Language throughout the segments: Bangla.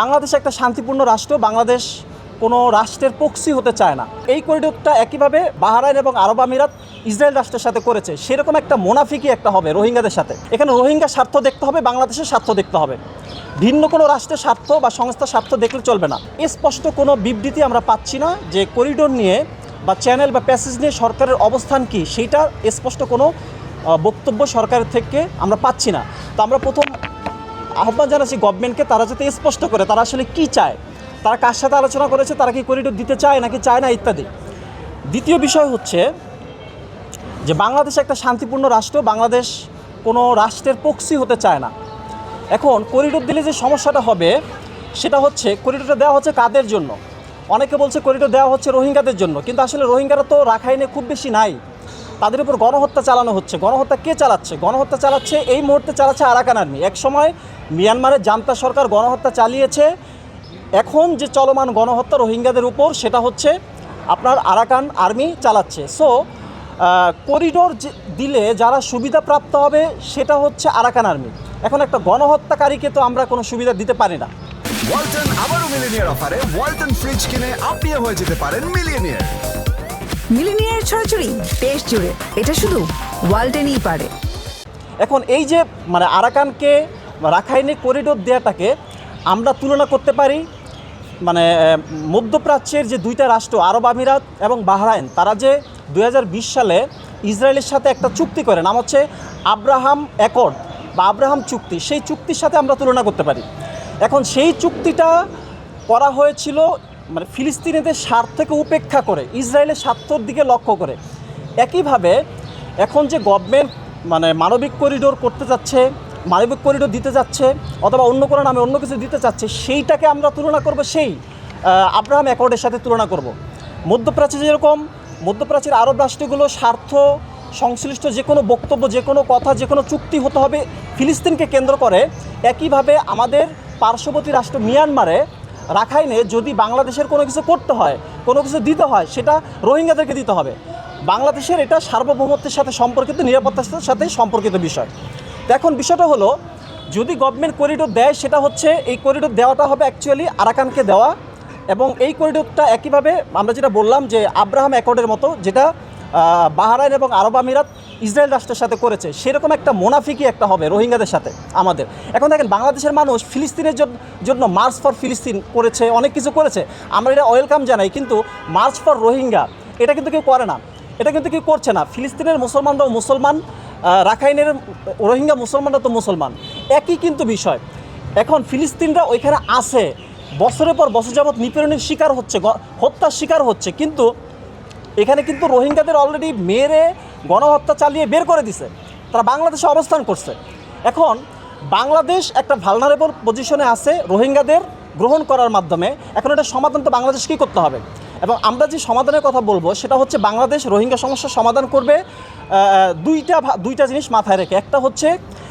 বাংলাদেশ একটা শান্তিপূর্ণ রাষ্ট্র, বাংলাদেশ কোনো রাষ্ট্রের পক্সি হতে চায় না। এই করিডোরটা একইভাবে বাহারাইন এবং আরব আমিরাত ইসরায়েল রাষ্ট্রের সাথে করেছে। সেরকম একটা মোনাফিকি একটা হবে রোহিঙ্গাদের সাথে। এখানে রোহিঙ্গা স্বার্থ দেখতে হবে, বাংলাদেশের স্বার্থ দেখতে হবে। ভিন্ন কোনো রাষ্ট্রের স্বার্থ বা সংস্থার স্বার্থ দেখলে চলবে না। স্পষ্ট কোনো বিবৃতি আমরা পাচ্ছি না যে করিডোর নিয়ে বা চ্যানেল বা প্যাসেজ নিয়ে সরকারের অবস্থান কি, সেইটা স্পষ্ট কোনো বক্তব্য সরকারের থেকে আমরা পাচ্ছি না। তো আমরা প্রথম আহ্বান জানাচ্ছি গভর্নমেন্টকে তারা যাতে স্পষ্ট করে তারা আসলে কি চায়, তারা কার সাথে আলোচনা করেছে, তারা কি করিডোর দিতে চায় নাকি চায় না ইত্যাদি। দ্বিতীয় বিষয় হচ্ছে যে বাংলাদেশ একটা শান্তিপূর্ণ রাষ্ট্র, বাংলাদেশ কোনো রাষ্ট্রের পক্সি হতে চায় না। এখন করিডোর দিলে যে সমস্যাটা হবে, সেটা হচ্ছে করিডোরটা দেওয়া হচ্ছে কাদের জন্য? অনেকে বলছে করিডোর দেওয়া হচ্ছে রোহিঙ্গাদের জন্য, কিন্তু আসলে রোহিঙ্গারা তো রাখাইনে খুব বেশি নাই। তাদের উপর গণহত্যা চালানো হচ্ছে। গণহত্যা কে চালাচ্ছে? গণহত্যা চালাচ্ছে, এই মুহূর্তে চালাচ্ছে আরাকান আর্মি। একসময় মিয়ানমারের জান্তা সরকার গণহত্যা চালিয়েছে। এখন যে চলমান গণহত্যা রোহিঙ্গাদের উপর, সেটা হচ্ছে আপনার আরাকান আর্মি চালাচ্ছে। সো করিডোর দিলে যারা সুবিধা প্রাপ্ত হবে, সেটা হচ্ছে আরাকান আর্মি। এখন একটা গণহত্যাকারীকে তো আমরা কোনো সুবিধা দিতে পারি না। ওয়ালটন আবারও মিলিনিয়ার অফারে। ওয়ালটন ফ্রিজ কিনে আপনিও হয়ে যেতে পারেন মিলিয়নিয়ার। মিলিনিয়ার ছড়াছড়ি দেশ জুড়ে। এটা শুধু ওয়ালটেনই পারে। এখন এই যে মানে আরাকানকে রাখাইনে করিডোর দেওয়াটাকে আমরা তুলনা করতে পারি মানে মধ্যপ্রাচ্যের যে দুইটা রাষ্ট্র, আরব আমিরাত এবং বাহরাইন, তারা যে দু হাজার বিশ সালে ইসরায়েলের সাথে একটা চুক্তি করে, নাম হচ্ছে আব্রাহাম অ্যাকর্ড বা আব্রাহাম চুক্তি, সেই চুক্তির সাথে আমরা তুলনা করতে পারি। এখন সেই চুক্তিটা করা হয়েছিল মানে ফিলিস্তিনিদের স্বার্থকে উপেক্ষা করে, ইসরায়েলের স্বার্থর দিকে লক্ষ্য করে। একইভাবে এখন যে গভর্নমেন্ট মানে মানবিক করিডোর করতে যাচ্ছে, মানবিক করিডোর দিতে যাচ্ছে, অথবা অন্য কোনো নামে অন্য কিছু দিতে চাচ্ছে, সেইটাকে আমরা তুলনা করব সেই আব্রাহাম অ্যাকর্ডের সাথে তুলনা করব। মধ্যপ্রাচ্যে যেরকম, মধ্যপ্রাচ্যের আরব রাষ্ট্রগুলো স্বার্থ, সংশ্লিষ্ট যে কোনো বক্তব্য, যে কোনো কথা, যে কোনো চুক্তি হতে হবে ফিলিস্তিনকে কেন্দ্র করে। একইভাবে আমাদের পার্শ্ববর্তী রাষ্ট্র মিয়ানমারে রাখাইনে যদি বাংলাদেশের কোনো কিছু করতে হয়, কোনো কিছু দিতে হয়, সেটা রোহিঙ্গাদেরকে দিতে হবে। বাংলাদেশের এটা সার্বভৌমত্বের সাথে সম্পর্কিত, নিরাপত্তার সাথে সম্পর্কিত বিষয়। তো এখন বিষয়টা হলো, যদি গভর্নমেন্ট করিডোর দেয়, সেটা হচ্ছে এই করিডোর দেওয়াটা হবে অ্যাকচুয়ালি আরাকানকে দেওয়া এবং এই করিডোরটা একইভাবে আমরা যেটা বললাম যে আব্রাহাম অ্যাকর্ডের মতো, যেটা বাহারাইন এবং আরব আমিরাত ইসরায়েল রাষ্ট্রের সাথে করেছে, সেরকম একটা মোনাফিকি একটা হবে রোহিঙ্গাদের সাথে, আমাদের। এখন দেখেন, বাংলাদেশের মানুষ ফিলিস্তিনের জন্য মার্চ ফর ফিলিস্তিন করেছে, অনেক কিছু করেছে। আমরা এটা ওয়েলকাম জানাই, কিন্তু মার্চ ফর রোহিঙ্গা এটা কিন্তু কেউ করে না। এটা কিন্তু কেউ করছে না। ফিলিস্তিনের মুসলমানরাও মুসলমান রাখাইনের রোহিঙ্গা মুসলমানরা তো মুসলমান। একই কিন্তু বিষয়। এখন ফিলিস্তিনরা ওইখানে আছে, বছরের পর বছর যাবৎ নিপীড়নের শিকার হচ্ছে হত্যার শিকার হচ্ছে, কিন্তু এখানে কিন্তু রোহিঙ্গাদের অলরেডি মেরে গণহত্যা চালিয়ে বের করে দিছে। তারা বাংলাদেশে অবস্থান করছে। এখন বাংলাদেশ একটা ভালনারেবল পজিশনে আছে রোহিঙ্গাদের গ্রহণ করার মাধ্যমে। এখন এটা সমাধান তো বাংলাদেশকেই করতে হবে? এবং আমরা যে সমাধানের কথা বলব, সেটা হচ্ছে বাংলাদেশ রোহিঙ্গা সমস্যার সমাধান করবে দুইটা দুইটা জিনিস মাথায় রেখে। একটা হচ্ছে,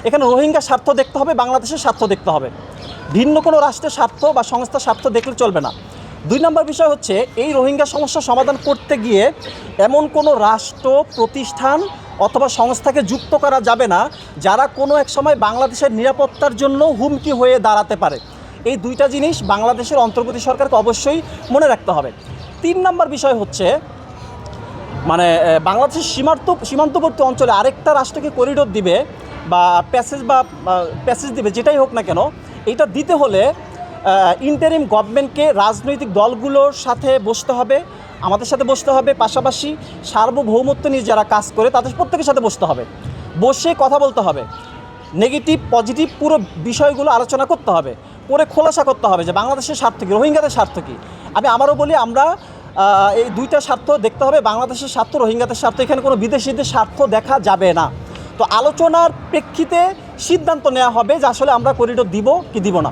এখানে রোহিঙ্গা স্বার্থ দেখতে হবে, বাংলাদেশের স্বার্থ দেখতে হবে। ভিন্ন কোনো রাষ্ট্রের স্বার্থ বা সংস্থার স্বার্থ দেখলে চলবে না। দুই নম্বর বিষয় হচ্ছে, এই রোহিঙ্গা সমস্যা সমাধান করতে গিয়ে এমন কোনো রাষ্ট্র, প্রতিষ্ঠান অথবা সংস্থাকে যুক্ত করা যাবে না, যারা কোনো এক সময় বাংলাদেশের নিরাপত্তার জন্য হুমকি হয়ে দাঁড়াতে পারে। এই দুইটা জিনিস বাংলাদেশের অন্তর্বর্তী সরকারকে অবশ্যই মনে রাখতে হবে। তিন নম্বর বিষয় হচ্ছে মানে বাংলাদেশের সীমান্ত সীমান্তবর্তী অঞ্চলে আরেকটা রাষ্ট্রকে করিডোর দিবে বা প্যাসেজ বা প্যাসেজ দিবে, যেটাই হোক না কেন এইটা দিতে হলে ইন্টারিম গভর্নমেন্টকে রাজনৈতিক দলগুলোর সাথে বসতে হবে, আমাদের সাথে বসতে হবে, পাশাপাশি সার্বভৌমত্ব নিয়ে যারা কাজ করে, তাদের প্রত্যেকের সাথে বসতে হবে। বসে কথা বলতে হবে। নেগেটিভ পজিটিভ পুরো বিষয়গুলো আলোচনা করতে হবে। করে খোলাসা করতে হবে যে বাংলাদেশের স্বার্থ কী, রোহিঙ্গাদের স্বার্থ কী। আমি আমারও বলি, আমরা এই দুইটা স্বার্থ দেখতে হবে, বাংলাদেশের স্বার্থ, রোহিঙ্গাদের স্বার্থ, এখানে কোনো বিদেশিদের স্বার্থ দেখা যাবে না। তো আলোচনার প্রেক্ষিতে সিদ্ধান্ত নেওয়া হবে যে আসলে আমরা করিডোর দিব কি দিব না।